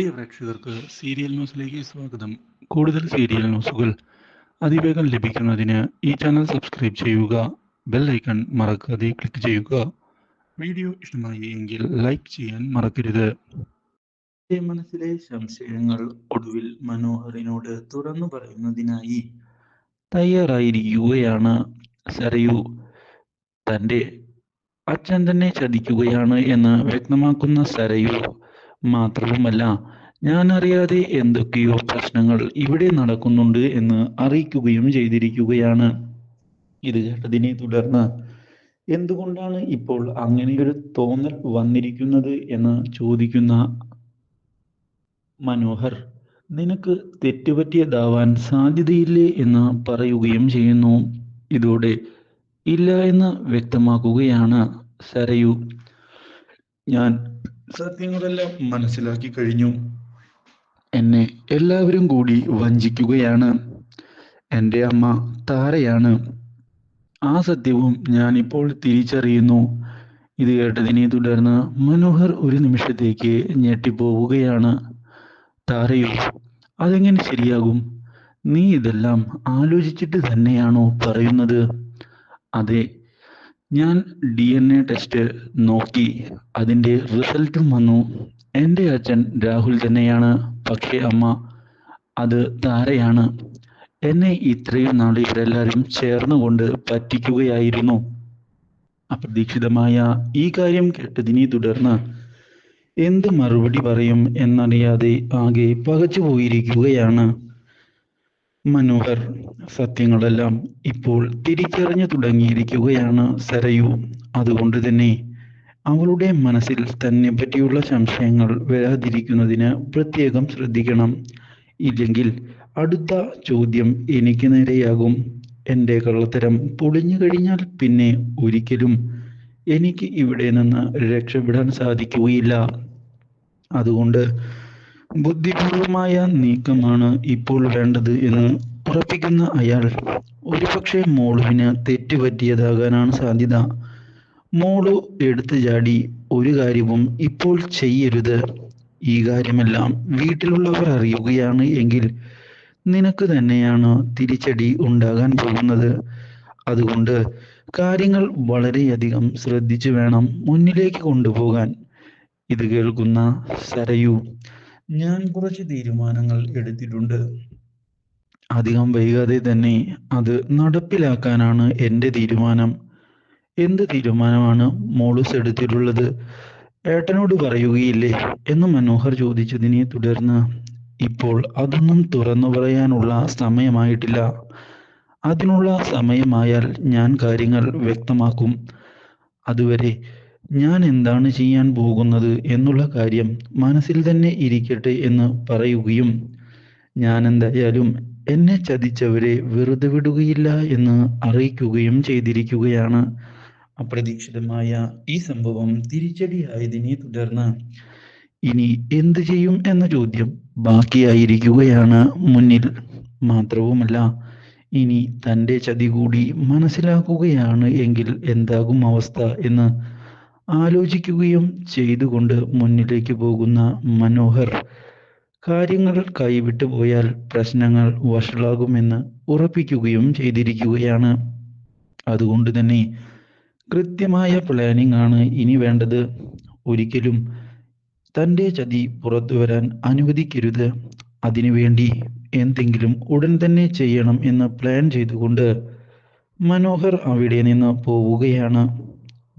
പ്രിയ പ്രേക്ഷകർക്ക് സീരിയൽ ന്യൂസിലേക്ക് സ്വാഗതം. കൂടുതൽ സീരിയൽ ന്യൂസുകൾ അതിവേഗം ലഭിക്കുന്നതിന് ഈ ചാനൽ സബ്സ്ക്രൈബ് ചെയ്യുക ബെൽ ഐക്കൺ മറക്കാതെ ക്ലിക്ക് ചെയ്യുക. വീഡിയോ ഇഷ്ടമായി എങ്കിൽ ലൈക്ക് ചെയ്യാൻ മറക്കരുത്. മനസ്സിലെ സംശയങ്ങൾ ഒടുവിൽ മനോഹറിനോട് തുറന്നു പറയുന്നതിനായി തയ്യാറായിരിക്കുകയാണ് സരയു. തന്റെ അച്ഛൻ തന്നെ ചതിക്കുകയാണ് എന്ന് വ്യക്തമാക്കുന്ന സരയു മാത്രവുമല്ല ഞാൻ അറിയാതെ എന്തൊക്കെയോ പ്രശ്നങ്ങൾ ഇവിടെ നടക്കുന്നുണ്ട് എന്ന് അറിയിക്കുകയും ചെയ്തിരിക്കുകയാണ്. ഇത് കേട്ടതിനെ തുടർന്ന് എന്തുകൊണ്ടാണ് ഇപ്പോൾ അങ്ങനെയൊരു തോന്നൽ വന്നിരിക്കുന്നത് എന്ന് ചോദിക്കുന്ന മനോഹർ നിനക്ക് തെറ്റുപറ്റിയതാവാൻ സാധ്യതയില്ലേ എന്ന് പറയുകയും ചെയ്യുന്നു. ഇതോടെ ഇല്ല എന്ന് വ്യക്തമാക്കുകയാണ് സരയു. ഞാൻ സത്യങ്ങളെല്ലാം മനസ്സിലാക്കി കഴിഞ്ഞു. എന്നെ എല്ലാവരും കൂടി വഞ്ചിക്കുകയാണ്. എന്റെ അമ്മ താരയാണ്. ആ സത്യവും ഞാൻ ഇപ്പോൾ തിരിച്ചറിയുന്നു. ഇത് കേട്ടതിനെ തുടർന്ന് മനോഹർ ഒരു നിമിഷത്തേക്ക് ഞെട്ടിപ്പോവുകയാണ്. താരയോ അതെങ്ങനെ ശരിയാകും? നീ ഇതെല്ലാം ആലോചിച്ചിട്ട് തന്നെയാണോ പറയുന്നത്? അതെ ഞാൻ ഡി എൻ എ ടെസ്റ്റ് നോക്കി. അതിന്റെ റിസൾട്ടും വന്നു. എന്റെ അച്ഛൻ രാഹുൽ തന്നെയാണ്. പക്ഷേ അമ്മ അത് താരയാണ്. എന്നെ ഇത്രയും നാൾ ഇവരെല്ലാവരും ചേർന്നുകൊണ്ട് പറ്റിക്കുകയായിരുന്നു. അപ്രതീക്ഷിതമായ ഈ കാര്യം കേട്ടതിനെ തുടർന്ന് എന്ത് മറുപടി പറയും എന്നറിയാതെ ആകെ പകച്ചു പോയിരിക്കുകയാണ് മനോഹർ സത്യങ്ങളെല്ലാം ഇപ്പോൾ തിരിച്ചറിഞ്ഞു തുടങ്ങിയിരിക്കുകയാണ് സരയു. അതുകൊണ്ട് തന്നെ അവളുടെ മനസ്സിൽ തന്നെ പറ്റിയുള്ള സംശയങ്ങൾ വരാതിരിക്കുന്നതിന് പ്രത്യേകം ശ്രദ്ധിക്കണം. ഇല്ലെങ്കിൽ അടുത്ത ചോദ്യം എനിക്ക് നേരെയാകും. എന്റെ കള്ളത്തരം പൊളിഞ്ഞു കഴിഞ്ഞാൽ പിന്നെ ഒരിക്കലും എനിക്ക് ഇവിടെ നിന്ന് രക്ഷപ്പെടാൻ സാധിക്കുകയില്ല. അതുകൊണ്ട് ബുദ്ധിപൂർവമായ നീക്കമാണ് ഇപ്പോൾ വേണ്ടത് എന്ന് ഉറപ്പിക്കുന്ന അയാൾ ഒരുപക്ഷെ മോളുവിന് തെറ്റുപറ്റിയതാകാനാണ് സാധ്യത. മോളു എടുത്തു ചാടി ഒരു കാര്യവും ഇപ്പോൾ ചെയ്യരുത്. ഈ കാര്യമെല്ലാം വീട്ടിലുള്ളവർ അറിയുകയാണ് എങ്കിൽ നിനക്ക് തന്നെയാണ് തിരിച്ചടി ഉണ്ടാകാൻ പോകുന്നത്. അതുകൊണ്ട് കാര്യങ്ങൾ വളരെയധികം ശ്രദ്ധിച്ചു വേണം മുന്നിലേക്ക് കൊണ്ടുപോകാൻ. ഇത് കേൾക്കുന്ന സരയു ഞാൻ കുറച്ച് തീരുമാനങ്ങൾ എടുത്തിട്ടുണ്ട്. അധികം വൈകാതെ തന്നെ അത് നടപ്പിലാക്കാനാണ് എന്റെ തീരുമാനം. എന്ത് തീരുമാനമാണ് മോളൂസ് എടുത്തിട്ടുള്ളത്? ഏട്ടനോട് പറയുകയില്ലേ? എന്ന് മനോഹർ ചോദിച്ചതിനെ തുടർന്ന് ഇപ്പോൾ അതൊന്നും തുറന്നു പറയാനുള്ള സമയമായിട്ടില്ല. അതിനുള്ള സമയമായാൽ ഞാൻ കാര്യങ്ങൾ വ്യക്തമാക്കും. അതുവരെ ഞാൻ എന്താണ് ചെയ്യാൻ പോകുന്നത് എന്നുള്ള കാര്യം മനസ്സിൽ തന്നെ ഇരിക്കട്ടെ എന്ന് പറയുകയും ഞാൻ എന്തായാലും എന്നെ ചതിച്ചവരെ വെറുതെ വിടുകയില്ല എന്ന് അറിയിക്കുകയും ചെയ്തിരിക്കുകയാണ്. അപ്രതീക്ഷിതമായ ഈ സംഭവം തിരിച്ചടിയായതിനെ തുടർന്ന് ഇനി എന്ത് ചെയ്യും എന്ന ചോദ്യം ബാക്കിയായിരിക്കുകയാണ് മുന്നിൽ. മാത്രവുമല്ല ഇനി തന്റെ ചതി കൂടി മനസ്സിലാക്കുകയാണ് എങ്കിൽ എന്താകും അവസ്ഥ എന്ന് ആലോചിക്കുകയും ചെയ്തുകൊണ്ട് മുന്നിലേക്ക് പോകുന്ന മനോഹർ. കാര്യങ്ങൾ കൈവിട്ടു പോയാൽ പ്രശ്നങ്ങൾ വഷളാകുമെന്ന് ഉറപ്പിക്കുകയും ചെയ്തിരിക്കുകയാണ്. അതുകൊണ്ട് തന്നെ കൃത്യമായ പ്ലാനിംഗ് ആണ് ഇനി വേണ്ടത്. ഒരിക്കലും തന്റെ ചതി പുറത്തു വരാൻ അനുവദിക്കരുത്. അതിനുവേണ്ടി എന്തെങ്കിലും ഉടൻ തന്നെ ചെയ്യണം എന്ന് പ്ലാൻ ചെയ്തുകൊണ്ട് മനോഹർ അവിടെ നിന്ന് പോവുകയാണ്.